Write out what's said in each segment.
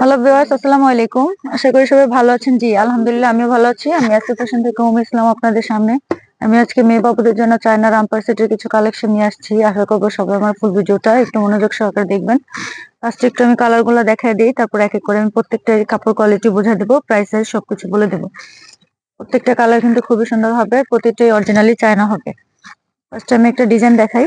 Hello viewers আসসালামু আলাইকুম। আশা করি সবাই ভালো আছেন। জি, আলহামদুলিল্লাহ, আমিও ভালো আছি। আমি আসি ফ্যাশন থেকে উম ইসলাম আপনাদের সামনে। আমি আজকে মেয়ে বাবুদের জন্য চায়না রামপার সেটের কিছু কালেকশন নিয়ে আসছি। আশা করব সবাই আমার ফুল ভিডিওটা একটু মনোযোগ সহকারে দেখবেন। ফার্স্টে একটু আমি কালারগুলো দেখাই দিই, তারপর এক এক করে আমি প্রত্যেকটা কাপড় কোয়ালিটি বুঝে দেবো প্রাইস সবকিছু বলে দেবো। প্রত্যেকটা কালার কিন্তু খুবই সুন্দর হবে, প্রতিটাই অরিজিনালি চায়না হবে। ফার্স্টে আমি একটা ডিজাইন দেখাই।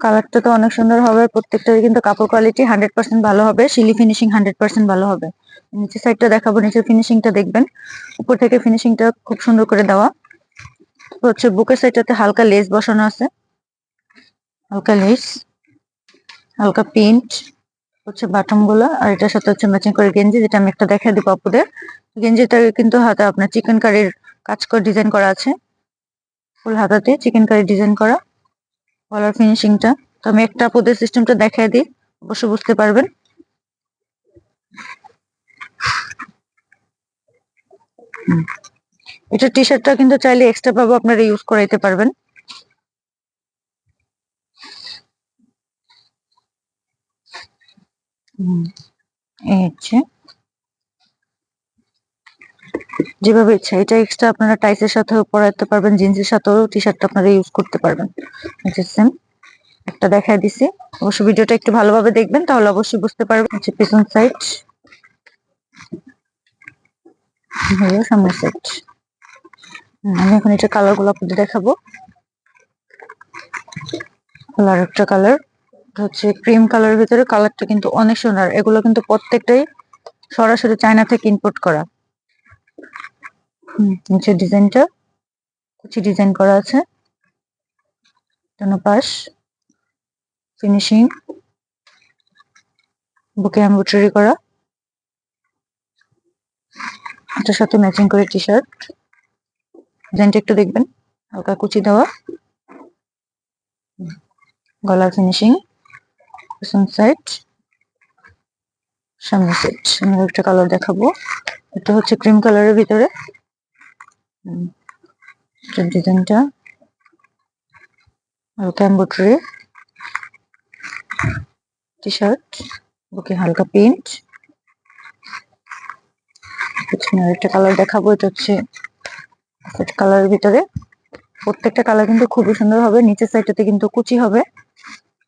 কালারটা তো অনেক সুন্দর হবে, প্রত্যেকটারই কিন্তু কাপড় কোয়ালিটি হান্ড্রেড পার্সেন্ট ভালো হবে, শিলি ফিনিশিং হান্ড্রেড পার্সেন্ট ভালো হবে। নিচের সাইডটা দেখাবো, নিচের ফিনিশিংটা দেখবেন। উপর থেকে ফিনিশিংটা খুব সুন্দর করে দেওয়া। হচ্ছে বুকের সাইডটাতে হালকা লেস বসানো আছে। হালকা লেস হালকা প্রিন্ট হচ্ছে বাটমগুলো আর এটার সাথে হচ্ছে ম্যাচিং করে গেঞ্জি, যেটা আমি একটা দেখা দিব আপুদের। গেঞ্জিটা কিন্তু হাতে আপনার চিকেন কারির কাজ করে ডিজাইন করা আছে। ফুল হাতাতে চিকেন কারি ডিজাইন করা। গলার ফিনিশিংটা তো আমি একটা আপুদের সিস্টেমটা দেখাই দিই, অবশ্য বুঝতে পারবেন। এটা টি শার্টটা কিন্তু চাইলে এক্সট্রা ভাবে আপনারা ইউজ করাইতে পারবেন। এই হচ্ছে। যেভাবে ইচ্ছা। এটা এক্সট্রা আপনারা টাইসের সাথেও পরাতে পারবেন জিন্সের সাথেও টি শার্টটা আপনারা ইউজ করতে পারবেন। সেম একটা দেখায় দিছি। অবশ্য ভিডিওটা একটু ভালোভাবে দেখবেন, তাহলে অবশ্যই বুঝতে পারবেন। হচ্ছে পিছন সাইড হলো সামনের সাইড আমি এখন এটা কালারগুলো আপনাদের দেখাবো। কালার একটা কালার হচ্ছে ক্রিম কালারের ভিতরে কালারটা কিন্তু অনেক সুন্দর এগুলো কিন্তু প্রত্যেকটাই সরাসরি চায়না থেকে ইম্পোর্ট করা। নিচে ডিজাইনটা, কুচি ডিজাইন করা আছে। পাশ ফিনিশিং, বুকে এমব্রয়ডারি করা। এটার সাথে ম্যাচিং করে টি শার্ট ডিজাইনটা একটু দেখবেন, হালকা কুচি দেওয়া। গলার ফিনিশিং সাইড সামনে সাইড। আমি একটা কালার দেখাবো। এটা হচ্ছে ক্রিম কালারের ভিতরে। ডিজাইনটা হালকা এম্ব্রয়ডারি টি শার্ট বুকে হালকা প্রিন্ট পিছনে আরেকটা কালার দেখাবো, এটা হচ্ছে কালারের ভিতরে। প্রত্যেকটা কালার কিন্তু খুবই সুন্দর হবে, নিচের সাইডটাতে কিন্তু কুচি হবে।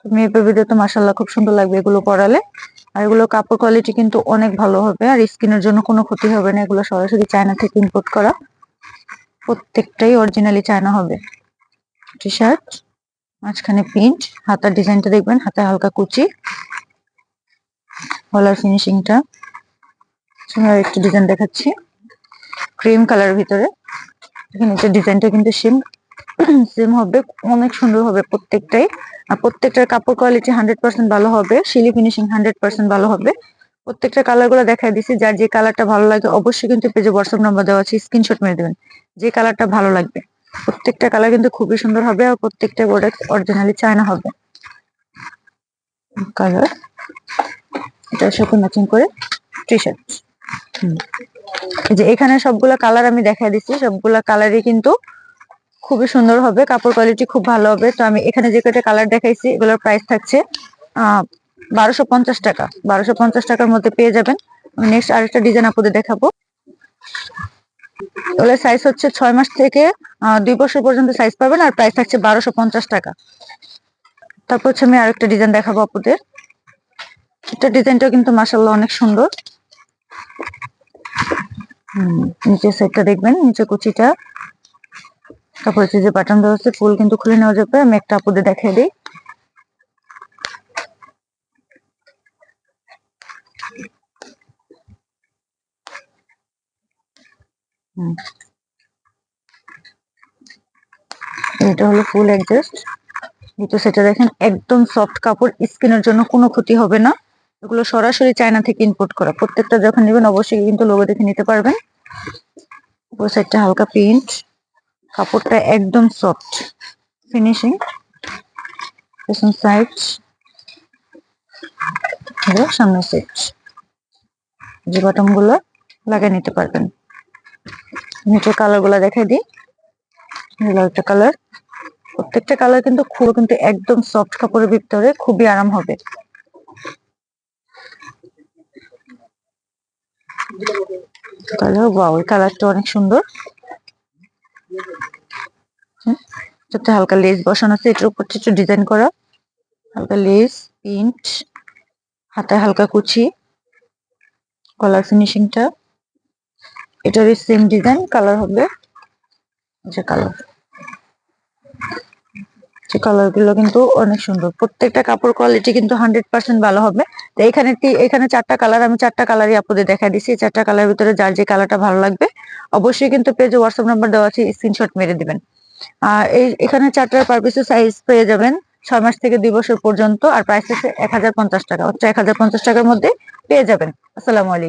মেয়েপের ভিডিও তো মাসাল্লাহ খুব সুন্দর লাগবে এগুলো পরালে। আর এগুলো কাপড় কোয়ালিটি কিন্তু অনেক ভালো হবে, আর স্কিনের জন্য কোনো ক্ষতি হবে না। এগুলো সরাসরি চায়না থেকে ইম্পোর্ট করা। প্রত্যেকটাই অরিজিনালি চায়না হবে। টি শার্ট মাঝখানে প্রিন্ট হাতার ডিজাইনটা দেখবেন হাতে হালকা কুচি। গলার ফিনিশিংটা একটু ডিজাইন দেখাচ্ছি। ক্রিম কালার ভিতরে। এখানে ডিজাইনটা কিন্তু সেম সেম হবে। অনেক সুন্দর হবে প্রত্যেকটাই। আর প্রত্যেকটার কাপড় কোয়ালিটি হান্ড্রেড পার্সেন্ট ভালো হবে। শিলি ফিনিশিং হান্ড্রেড পার্সেন্ট ভালো হবে। প্রত্যেকটা কালারগুলো দেখাই দিচ্ছি যার যে কালারটা ভালো লাগে অবশ্যই কিন্তু পেজে হোয়াটসঅ্যাপ নাম্বার দেওয়া আছে স্ক্রিনশট মেরে দেবেন, যে কালারটা ভালো লাগবে। প্রত্যেকটা কালার কিন্তু খুবই সুন্দর হবে আর প্রত্যেকটা প্রোডাক্ট অরিজিনালি চায়না হবে। কালার এটার সাথে ম্যাচিং করে টি শার্ট যে এখানে সবগুলো কালার আমি দেখাই দিচ্ছি সবগুলা কালারই কিন্তু খুবই সুন্দর হবে, কাপড় কোয়ালিটি খুব ভালো হবে। তো আমি এখানে যে কটা কালার দেখাইছি, এগুলোর প্রাইস থাকছে বারোশো পঞ্চাশ টাকা। বারোশো পঞ্চাশ টাকার মধ্যে পেয়ে যাবেন। নেক্সট আরেকটা ডিজাইন আপনাদের দেখাবো। ওগুলো সাইজ হচ্ছে ছয় মাস থেকে দুই বছর পর্যন্ত সাইজ পাবেন আর প্রাইস থাকছে বারোশো পঞ্চাশ টাকা। তারপর হচ্ছে আমি আরেকটা ডিজাইন দেখাবো আপুদের এটা ডিজাইনটাও কিন্তু মাসাল্লাহ অনেক সুন্দর। নিচের সাইডটা দেখবেন নিচে কুচিটা। তারপর হচ্ছে যে বাটন দেওয়া আছে ফুল কিন্তু খুলে নেওয়া যাবে। আমি একটা আপুদের দেখাই দিই। এটা হলো ফুল অ্যাডজাস্ট দ্বিতীয় সেটা দেখেন, একদম সফট কাপড় স্কিনের জন্য কোনো ক্ষতি হবে না। এগুলো সরাসরি চায়না থেকে ইম্পোর্ট করা। প্রত্যেকটা যখন নেবেন, অবশ্যই কিন্তু লোগো দেখে নিতে পারবেন। উপর সাইডটা হালকা প্রিন্ট কাপড়টা একদম সফট ফিনিশিং পেছন সাইড সামনের সাইড যে বাটন লাগিয়ে নিতে পারবেন। নিচের কালারগুলা দেখাই দিই। একটা কালার প্রত্যেকটা কালার কিন্তু খুব কিন্তু একদম সফট কাপড়ের ভিতরে খুবই আরাম হবে। কালার ওয়াও এই কালারটা অনেক সুন্দর। এটাতে হালকা লেস বসানো আছে, এটার উপর একটু ডিজাইন করা। হালকা লেস প্রিন্ট হাতায় হালকা কুচি। কলার ফিনিশিংটা এটারই সেম ডিজাইন কালার হবে যে কালার যে কালারগুলো কিন্তু অনেক সুন্দর। প্রত্যেকটা কাপড় কোয়ালিটি কিন্তু হান্ড্রেড পার্সেন্ট ভালো হবে। তো এখানে এখানে চারটা কালার আমি চারটা কালারই আপনাদের দেখা দিচ্ছি চারটা কালার ভিতরে যার যে কালারটা ভালো লাগবে, অবশ্যই কিন্তু পেজে হোয়াটসঅ্যাপ নাম্বার দেওয়া আছে স্ক্রিনশট মেরে দিবেন। আর এই, এখানে চারটার পার পিসের সাইজ পেয়ে যাবেন ছয় মাস থেকে দুই বছর পর্যন্ত, আর প্রাইস হচ্ছে এক টাকা। হচ্ছে এক হাজার পঞ্চাশ টাকার মধ্যে পেয়ে যাবেন। আসসালামু আলাইকুম।